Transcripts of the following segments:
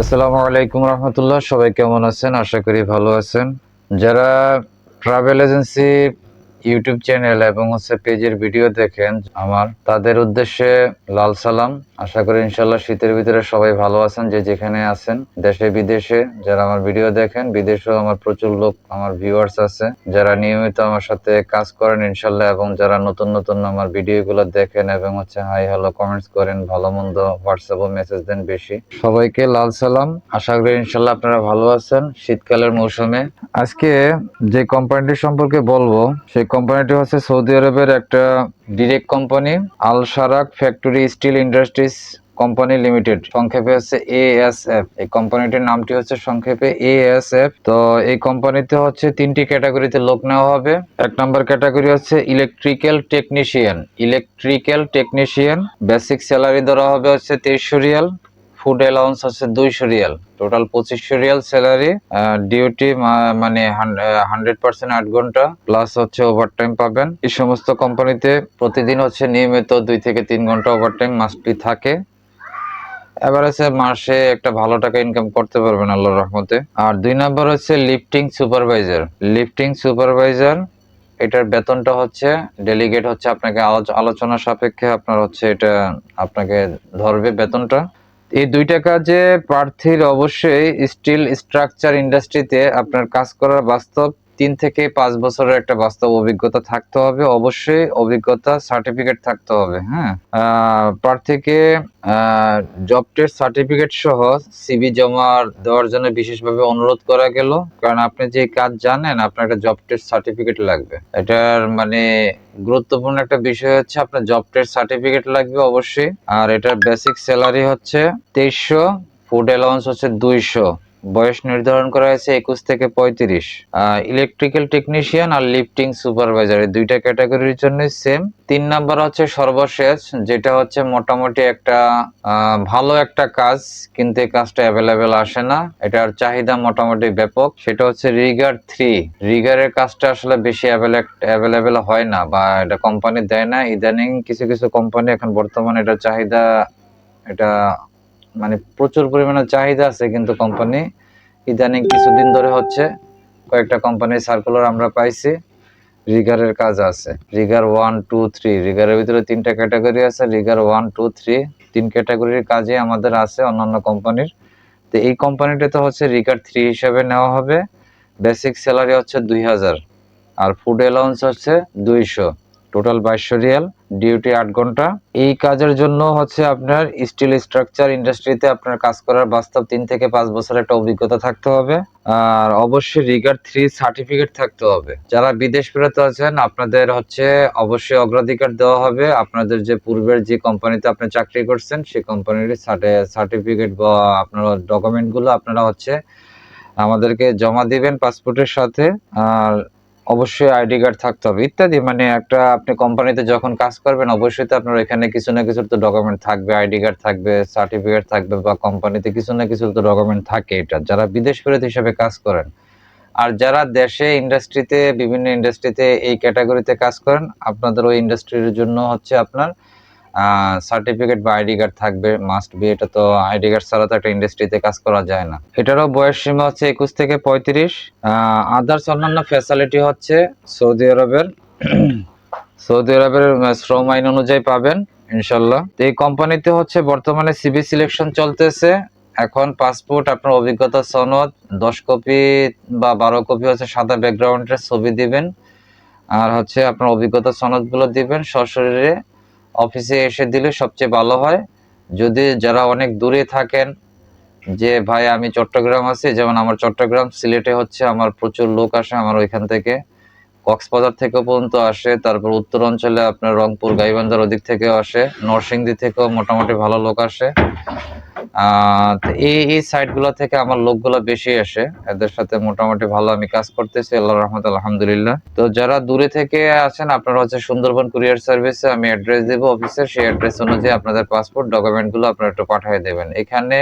আসসালামু আলাইকুম রহমতুল্লাহ সবাই কেমন আছেন? আশা করি ভালো আছেন। যারা ট্রাভেল এজেন্সি ইউটিউব চ্যানেল এবং হচ্ছে পেজের ভিডিও দেখেন, আমার। তাদের উদ্দেশ্যে লাল সালাম। আশা করি ইনশাল্লাহ শীতের ভিতরে সবাই ভালো আছেন, যে যেখানে আছেন। দেশে, বিদেশে যারা আমার ভিডিও দেখেন, বিদেশেও আমার প্রচুর লোক, আমার ভিউয়ার্স আছে। যারা নিয়মিত আমার সাথে কাজ করেন ইনশাল্লাহ এবং যারা নতুন নতুন আমার ভিডিওগুলো দেখেন এবং হচ্ছে হাই হ্যালো কমেন্টস করেন, ভালো, মন্দ হোয়াটসঅ্যাপে মেসেজ দেন বেশি। সবাইকে লাল সালাম। আশা করি ইনশাল্লাহ আপনারা ভালো আছেন। শীতকালের মৌসুমে আজকে যে কোম্পানিটি সম্পর্কে বলব, সেই কোম্পানিটি হচ্ছে সৌদি আরবের একটা direct company Al Sarak factory steel industries company limited সংক্ষেপে হচ্ছে এএসএফ এই কোম্পানিটির নামটি হচ্ছে সংক্ষেপে এএসএফ তো এই কোম্পানিতে হচ্ছে তিনটি ক্যাটাগরিতে লোক নেওয়া হবে। এক নম্বর ক্যাটাগরি হচ্ছে electrical technician electrical technician basic salary ধরা হবে হচ্ছে তেইশশো রিয়াল। ফুড অ্যালাউন্স হচ্ছে দুইশো রিয়াল। টোটাল পঁচিশশো রিয়াল স্যালারি ডিউটি মানে হান্ড্রেড পার্সেন্ট আট ঘণ্টা প্লাস হচ্ছে ওভারটাইম পাবেন। এই সমস্ত কোম্পানিতে প্রতিদিন হচ্ছে নিয়মিত দুই থেকে তিন ঘণ্টা ওভারটাইম মাস্ট বি থাকে। এভারেজে মাসে একটা ভালো টাকা ইনকাম করতে পারবেন আল্লাহর রহমতে। আর দুই নাম্বার হচ্ছে লিফটিং সুপারভাইজার লিফটিং সুপারভাইজার এটার বেতনটা হচ্ছে ডেলিগেট হচ্ছে আপনাকে আলোচ- আলোচনা সাপেক্ষে আপনার হচ্ছে এটা আপনাকে ধরবে বেতনটা। এই দুইটা কাজে প্রার্থীর অবশ্যই স্টিল স্ট্রাকচার ইন্ডাস্ট্রিতে আপনার কাজ করার বাস্তব তিন থেকে পাঁচ বছরের একটা বাস্তব অভিজ্ঞতা থাকতে হবে, অবশ্যই অভিজ্ঞতা সার্টিফিকেট থাকতে হবে হ্যাঁ? প্রার্থীকে জব টেস্ট সার্টিফিকেট সহ সিবি জমা দেওয়ার জন্য বিশেষভাবে অনুরোধ করা গেল। কারণ আপনি যে কাজ জানেন, আপনার একটা জব টেস্ট সার্টিফিকেট লাগবে। এটার মানে গুরুত্বপূর্ণ একটা বিষয় হচ্ছে, আপনার জব টেস্ট সার্টিফিকেট লাগবে অবশ্যই। আর এটার বেসিক স্যালারি হচ্ছে তেইশশো ফুড অ্যালাউন্স হচ্ছে দুইশো। বয়স নির্ধারণ করা হয়েছে একুশ থেকে পঁয়ত্রিশ। ইলেকট্রিক্যাল টেকনিশিয়ান আর লিফটিং সুপারভাইজার এই দুইটা ক্যাটাগরির জন্য সেম তিন নাম্বার হচ্ছে সর্বশেষ, যেটা হচ্ছে মোটামুটি একটা ভালো একটা কাজ, কিন্তু এই কাজটা অ্যাভেলেবেল আসে না। এটার চাহিদা মোটামুটি ব্যাপক। সেটা হচ্ছে রিগার থ্রি রিগারের কাজটা আসলে বেশি অ্যাভেলেবেল হয় না, বা এটা কোম্পানি দেয় না। ইদানিং কিছু কিছু কোম্পানি এখন বর্তমানে এটা চাহিদা, এটা মানে প্রচুর পরিমাণে চাহিদা আছে কিন্তু কোম্পানি ইদানিং কিছুদিন ধরে হচ্ছে, কয়েকটা কোম্পানির সার্কুলার আমরা পাইছি রিগারের কাজ আছে। রিগার ওয়ান টু থ্রি রিগারের ভিতরে তিনটা ক্যাটাগরি আছে রিগার ওয়ান টু থ্রি তিন ক্যাটাগরির কাজে আমাদের আছে অন্যান্য কোম্পানির তো এই কোম্পানিটাতে হচ্ছে রিগার থ্রি হিসেবে নেওয়া হবে। বেসিক স্যালারি হচ্ছে দুই হাজার, আর ফুড অ্যালাউন্স হচ্ছে দুইশো। টোটাল বাইশশো রিয়াল। ডিউটি আট ঘণ্টা। এই কাজের জন্য হচ্ছে আপনার স্টিল স্ট্রাকচার ইন্ডাস্ট্রিতে আপনার কাজ করার বাস্তব তিন থেকে পাঁচ বছরের একটা অভিজ্ঞতা থাকতে হবে। আর অবশ্যই রিগার থ্রি সার্টিফিকেট থাকতে হবে। যারা বিদেশ ফেরত আছেন, আপনাদের হচ্ছে অবশ্যই অগ্রাধিকার দেওয়া হবে। আপনাদের যে পূর্বের যে কোম্পানিতে আপনি চাকরি করছেন, সেই কোম্পানির সার্টিফিকেট বা আপনার ডকুমেন্টগুলো আপনারা হচ্ছে আমাদেরকে জমা দিবেন পাসপোর্টের সাথে। আর অবশ্যই আইডি কার্ড থাকতে হবে, ইত্যাদি। মানে একটা আপনি কোম্পানিতে যখন কাজ করবেন, অবশ্যই তো আপনার এখানে কিছু না কিছু তো ডকুমেন্ট থাকবে, আইডি কার্ড থাকবে সার্টিফিকেট থাকবে বা কোম্পানিতে কিছু না কিছু তো ডকুমেন্ট থাকে এটা। যারা বিদেশ ফেরত হিসেবে কাজ করেন, আর যারা দেশে ইন্ডাস্ট্রিতে বিভিন্ন ইন্ডাস্ট্রিতে এই ক্যাটাগরিতে কাজ করেন, আপনাদের ওই ইন্ডাস্ট্রির জন্য হচ্ছে আপনার সার্টিফিকেট বা আইডি কার্ড থাকবে মাস্ট বি এটা তো আইডি কার্ড ছাড়া তো একটা ইন্ডাস্ট্রিতে কাজ করা যায় না। এটারও বয়স সীমা হচ্ছে একুশ থেকে পঁয়ত্রিশ। আদার্স অন্যান্য ফ্যাসিলিটি হচ্ছে সৌদি আরবের। সৌদি আরবের শ্রম আইন অনুযায়ী পাবেন, ইনশাল্লাহ। এই কোম্পানিতে হচ্ছে বর্তমানে সিবি সিলেকশন চলতেছে। এখন পাসপোর্ট আপনার অভিজ্ঞতা, সনদ, দশ কপি বা বারো কপি হচ্ছে সাদা ব্যাকগ্রাউন্ডের ছবি দিবেন। আর হচ্ছে আপনার অভিজ্ঞতা, সনদগুলো দিবেন সশরীরে। অফিসে এসে দিলে সবচেয়ে ভালো হয়। যদি যারা অনেক দূরে থাকেন, যে ভাই আমি চট্টগ্রাম আছি, যেমন আমার চট্টগ্রাম সিলেটে হচ্ছে আমার প্রচুর লোক আসে আমার ওইখান থেকে। কক্সবাজার থেকে পর্যন্ত আসে, তারপর উত্তর অঞ্চলে আপনার রংপুর, গাইবান্ধার ওদিক থেকেও আসে, নরসিংদী থেকেও মোটামুটি ভালো লোক আসে। এই এই সাইটগুলো থেকে আমার লোকগুলো বেশি আসে। এদের সাথে মোটামুটি ভালো আমি কাজ করতেছি আল্লাহ রহমত, আলহামদুলিল্লাহ। তো যারা দূরে থেকে আছেন আপনারা হচ্ছে সুন্দরবন কুরিয়ার সার্ভিসে আমি অ্যাড্রেস দেব অফিসের সেই অ্যাড্রেস অনুযায়ী আপনাদের পাসপোর্ট ডকুমেন্টগুলো আপনারা একটু পাঠিয়ে দেবেন। এখানে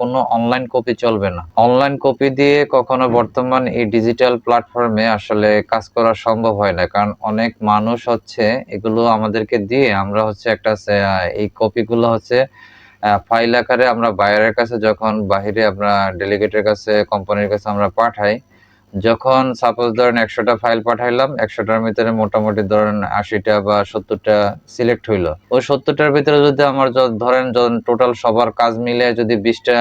কোনো অনলাইন কপি চলবে না। অনলাইন কপি দিয়ে কখনো বর্তমান এই ডিজিটাল প্ল্যাটফর্মে আসলে কাজ করা সম্ভব হয় না। কারণ অনেক মানুষ হচ্ছে এগুলো আমাদেরকে দিয়ে আমরা হচ্ছে একটা এই কপিগুলো হচ্ছে ফাইল আকারে আমরা বাইরের কাছে যখন, বাহিরে আমরা ডেলিগেটের কাছে কোম্পানির কাছে আমরা পাঠাই, যখন সাপোজ ধরেন একশোটা ফাইল পাঠাইলাম, একশোটার ভিতরে মোটামুটি ধরেন আশিটা বা সত্তরটা সিলেক্ট হইল। ওই সত্তরটার ভিতরে যদি আমার ধরেন টোটাল সবার কাজ মিলে যদি বিশটা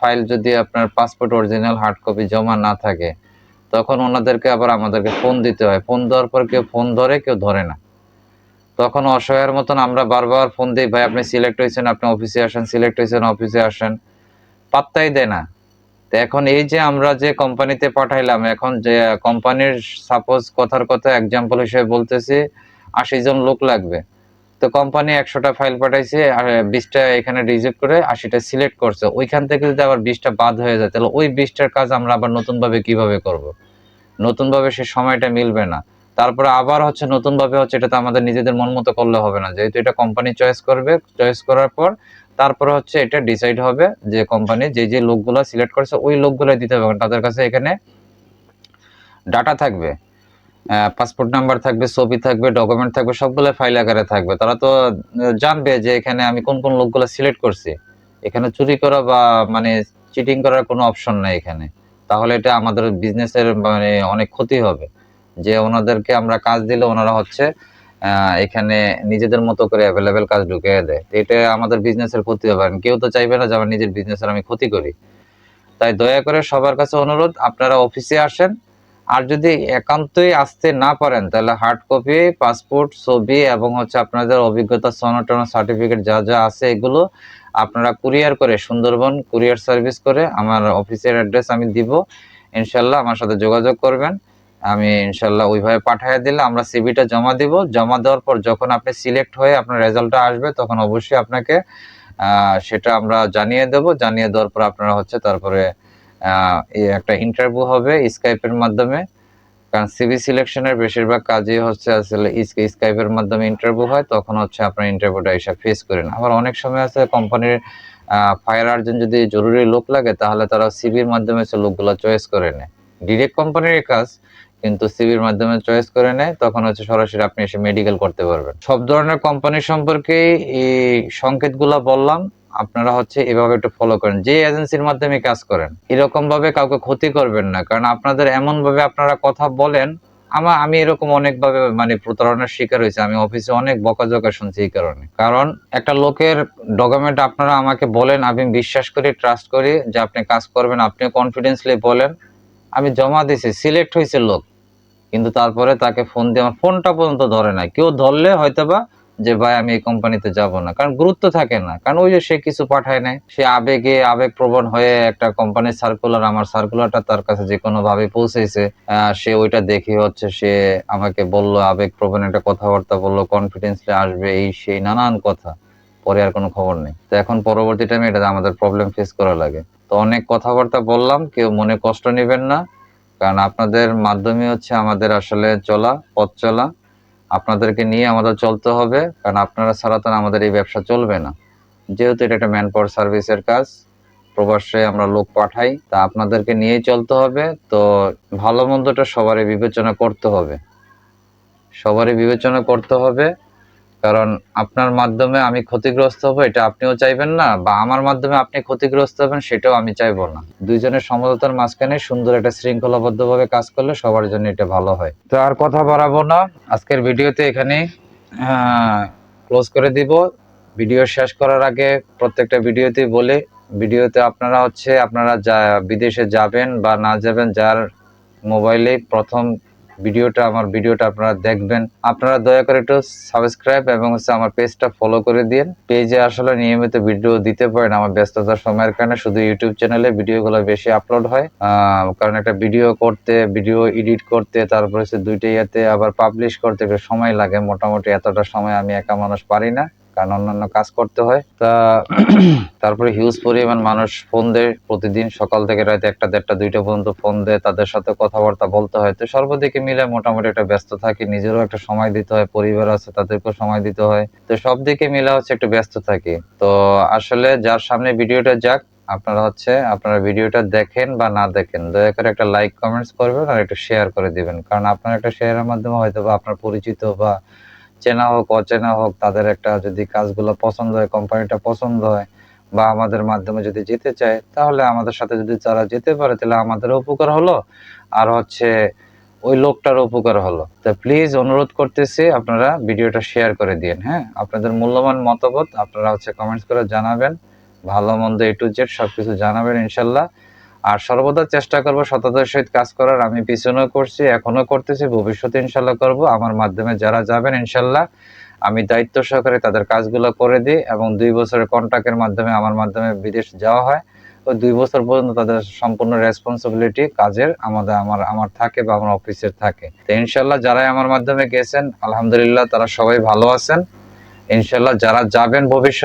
ফাইল যদি আপনার পাসপোর্ট অরিজিনাল হার্ড কপি জমা না থাকে, তখন ওনাদেরকে আবার আমাদেরকে ফোন দিতে হয়। ফোন দেওয়ার পর কেউ ফোন ধরে, কেউ ধরে না। তখন অসহায়ের মতন আমরা বারবার ফোন দিই, ভাই, আপনি সিলেক্ট হয়েছেন, আপনি অফিসে আসেন সিলেক্ট হয়েছেন অফিসে আসেন। পাত্তাই দেয় না। তো এখন এই যে আমরা যে কোম্পানিতে পাঠাইলাম, এখন যে কোম্পানির সাপোজ কথার কথা এক্সাম্পল হিসেবে বলতেছি, আশি জন লোক লাগবে। তো কোম্পানি একশোটা ফাইল পাঠাইছে, আর বিশটা এখানে রিজেক্ট করে আশিটা সিলেক্ট করছে। ওইখান থেকে যদি আবার বিশটা বাদ হয়ে যায়, তাহলে ওই বিশটার কাজ আমরা আবার নতুনভাবে কীভাবে করব? নতুনভাবে সে সময়টা মিলবে না। তারপরে আবার হচ্ছে নতুনভাবে হচ্ছে এটা তো আমাদের নিজেদের মন মতো করলে হবে না। যেহেতু এটা কোম্পানি চয়েস করবে চয়েস করার পর তারপরে হচ্ছে এটা ডিসাইড হবে যে কোম্পানি যে যে লোকগুলো সিলেক্ট করেছে, ওই লোকগুলো দিতে হবে। তাদের কাছে এখানে ডাটা থাকবে পাসপোর্ট নাম্বার থাকবে, ছবি থাকবে ডকুমেন্ট থাকবে, সবগুলো ফাইল আকারে থাকবে। তারা তো জানবে যে এখানে আমি কোন কোন লোকগুলো সিলেক্ট করছি। এখানে চুরি করা বা মানে চিটিং করার কোনো অপশন নাই এখানে। তাহলে এটা আমাদের বিজনেসের মানে অনেক ক্ষতি হবে। যে ওনাদেরকে আমরা কাজ দিলে ওনারা হচ্ছে এখানে নিজেদের মতো করে অ্যাভেলেবেল কাজ ঢুকিয়ে দেয়। এটা আমাদের বিজনেসের ক্ষতি হবে কেউ তো চাইবে না যে আমার নিজের বিজনেসের আমি ক্ষতি করি। তাই দয়া করে সবার কাছে অনুরোধ, আপনারা অফিসে আসেন। আর যদি একান্তই আসতে না পারেন, তাহলে হার্ড কপি পাসপোর্ট ছবি এবং হচ্ছে আপনাদের অভিজ্ঞতা সনটন সার্টিফিকেট যা যা আছে এগুলো আপনারা কুরিয়ার করে, সুন্দরবন কুরিয়ার সার্ভিস করে আমার অফিসের অ্যাড্রেস আমি দিব। ইনশাল্লাহ আমার সাথে যোগাযোগ করবেন। আমি ইনশাল্লাহ ওইভাবে পাঠিয়ে দিলে আমরা সিভিটা জমা দিব। জমা দেওয়ার পর যখন আপনি সিলেক্ট হয়ে আপনার রেজাল্টটা আসবে, তখন অবশ্যই আপনাকে সেটা আমরা জানিয়ে দেব। জানিয়ে দেওয়ার পর আপনারা হচ্ছে তারপরে একটা ইন্টারভিউ হবে স্কাইপের মাধ্যমে। কারণ সিভি সিলেকশনের বেশিরভাগ কাজই হচ্ছে আসলে স্কাইপের মাধ্যমে ইন্টারভিউ হয়। তখন হচ্ছে আপনার ইন্টারভিউটা এসে ফেস করেন। আবার অনেক সময় আছে কোম্পানির ফায়ার আর্জেন্ট যদি জরুরি লোক লাগে, তাহলে তারা সিভির মাধ্যমে সে লোকগুলো চয়েস করে নেয়। ডিরেক্ট কোম্পানির কাজ কিন্তু সিভির মাধ্যমে চয়েস করে নেয়, তখন হচ্ছে সরাসরি আপনি এসে মেডিকেল করতে পারবেন। সব ধরনের কোম্পানি সম্পর্কে এই সংকেতগুলো বললাম, আপনারা হচ্ছে এভাবে একটু ফলো করেন। যে এজেন্সির মাধ্যমে কাজ করেন এরকম ভাবে কাউকে ক্ষতি করবেন না, কারণ আপনাদের এমন ভাবে আপনারা কথা বলেন আমার আমি এরকম অনেক ভাবে মানে প্রতারণার শিকার হয়েছে, আমি অফিসে অনেক বকাঝকা শুনছি এই কারণে। কারণ একটা লোকের ডকুমেন্ট আপনারা আমাকে বলেন, আমি বিশ্বাস করি ট্রাস্ট করি যে আপনি কাজ করবেন আপনি কনফিডেন্সলি বলেন, আমি জমা দিছি সিলেক্ট হয়েছে লোক। কিন্তু তারপরে তাকে ফোন দিয়ে আমার ফোনটা পর্যন্ত ধরে না কেউ ধরলে হয়তোবা যে, ভাই, আমি এই কোম্পানিতে যাব না। কারণ গুরুত্ব থাকে না। কারণ ওই যে, সে কিছু পাঠায় নাই। সে আবেগে আবেগ প্রবণ হয়ে একটা কোম্পানির সার্কুলার আমার সার্কুলারটা তার কাছে যে কোনো ভাবে পৌঁছেছে সে ওইটা দেখে হচ্ছে সে আমাকে বলল আবেগ প্রবণ একটা কথাবার্তা বলল কনফিডেন্সলি আসবে এই সেই নানান কথা। পরে আর কোনো খবর নেই। তো এখন পরবর্তী টাইমে এটা আমাদের প্রবলেম ফেস করা লাগে। তো অনেক কথাবার্তা বললাম, কেউ মনে কষ্ট নেবেন না। কারণ আপনাদের মাধ্যমে হচ্ছে আমাদের আসলে চলা, পথ চলা। আপনাদেরকে নিয়ে আমাদের চলতে হবে, কারণ আপনারা ছাড়া তো আমাদের এই ব্যবসা চলবে না। যেহেতু এটা একটা ম্যান পাওয়ার সার্ভিসের কাজ, প্রবাসে আমরা লোক পাঠাই, তা আপনাদেরকে নিয়েই চলতে হবে। তো ভালো মন্দটা সবারই বিবেচনা করতে হবে। সবারই বিবেচনা করতে হবে। কারণ আপনার মাধ্যমে আমি ক্ষতিগ্রস্ত হব, এটা আপনিও চাইবেন না, বা আমার মাধ্যমে আপনি ক্ষতিগ্রস্ত হবেন, সেটাও আমি চাইব না। দুইজনের সমঝোতার মাঝখানে সুন্দর একটা শৃঙ্খলাবদ্ধভাবে কাজ করলে সবার জন্য এটা ভালো হয়। তো আর কথা বাড়াবো না, আজকের ভিডিওতে এখানে ক্লোজ করে দিব। ভিডিও শেষ করার আগে প্রত্যেকটা ভিডিওতে বলে, ভিডিওতে আপনারা হচ্ছে, আপনারা যা, বিদেশে যাবেন বা না যাবেন, যার মোবাইলে প্রথম ভিডিওটা, আমার ভিডিওটা আপনারা দেখবেন। আপনারা দয়া করে একটু সাবস্ক্রাইব এবং হচ্ছে আমার পেজটা ফলো করে দিন পেজে আসলে নিয়মিত ভিডিও দিতে পারেন আমার ব্যস্ততার সময়ের কারণে। শুধু ইউটিউব চ্যানেলে ভিডিওগুলো বেশি আপলোড হয়। কারণ একটা ভিডিও করতে ভিডিও এডিট করতে, তারপরে হচ্ছে দুইটা ইয়েতে আবার পাবলিশ করতে সময় লাগে। মোটামুটি এতটা সময় আমি একা মানুষ পারি না। কারণ অন্যান্য কাজ করতে হয়। তা তারপরে হিউজ পরিমাণ মানুষ ফোন দেয় প্রতিদিন, সকাল থেকে রাত একটা দেড়টা, দুইটা পর্যন্ত ফোন দেয়, তাদের সাথে কথাবার্তা বলতে হয়। তো সর্বদিকে মিলে মোটামুটি একটা ব্যস্ত থাকি, নিজেরও একটা সময় দিতে হয়, পরিবার আছে, তাদেরকেও সময় দিতে হয়। তো সব দিকে মিলে হচ্ছে একটু ব্যস্ত থাকি। তো আসলে যার সামনে ভিডিওটা যাক, আপনারা হচ্ছে, আপনারা ভিডিওটা দেখেন বা না দেখেন, দয়া করে একটা লাইক কমেন্টস করবেন আর একটু শেয়ার করে দিবেন। কারণ আপনার একটা শেয়ারের মাধ্যমে হয়তো বা আপনার পরিচিত বা চেনা হোক, অচেনা হোক, তাদের একটা যদি কাজগুলো পছন্দ হয়, কোম্পানিটা পছন্দ হয় বা আমাদের মাধ্যমে যদি যেতে চায়, তাহলে আমাদের সাথে যদি যারা যেতে পারে, তাহলে আমাদের উপকার হলো। আর হচ্ছে ওই লোকটার উপকার হলো। তো প্লিজ অনুরোধ করতেছি আপনারা ভিডিওটা শেয়ার করে দিন হ্যাঁ? আপনাদের মূল্যবান মতামত আপনারা হচ্ছে কমেন্টস করে জানাবেন। ভালো মন্দ এ টু জেড সবকিছু জানাবেন ইনশাল্লাহ। আর সর্বদা চেষ্টা করব সততার সহিত কাজ করার। আমি পিছনেও করছি এখনও করতেছি, ভবিষ্যতে ইনশাল্লাহ করব। আমার মাধ্যমে যারা যাবেন, ইনশাল্লাহ আমি দায়িত্ব সহকারে তাদের কাজগুলো করে দিই এবং দুই বছরের কন্ট্রাক্টের মাধ্যমে আমার মাধ্যমে বিদেশ যাওয়া হয়। ওই দুই বছর পর্যন্ত তাদের সম্পূর্ণ রেসপন্সিবিলিটি কাজের, আমাদের, আমার আমার থাকে বা আমার অফিসের থাকে। তো ইনশাল্লাহ যারাই আমার মাধ্যমে গেছেন, আলহামদুলিল্লাহ তারা সবাই ভালো আছেন। ইনশাল্লাহ যারা যাবেন ভবিষ্যতে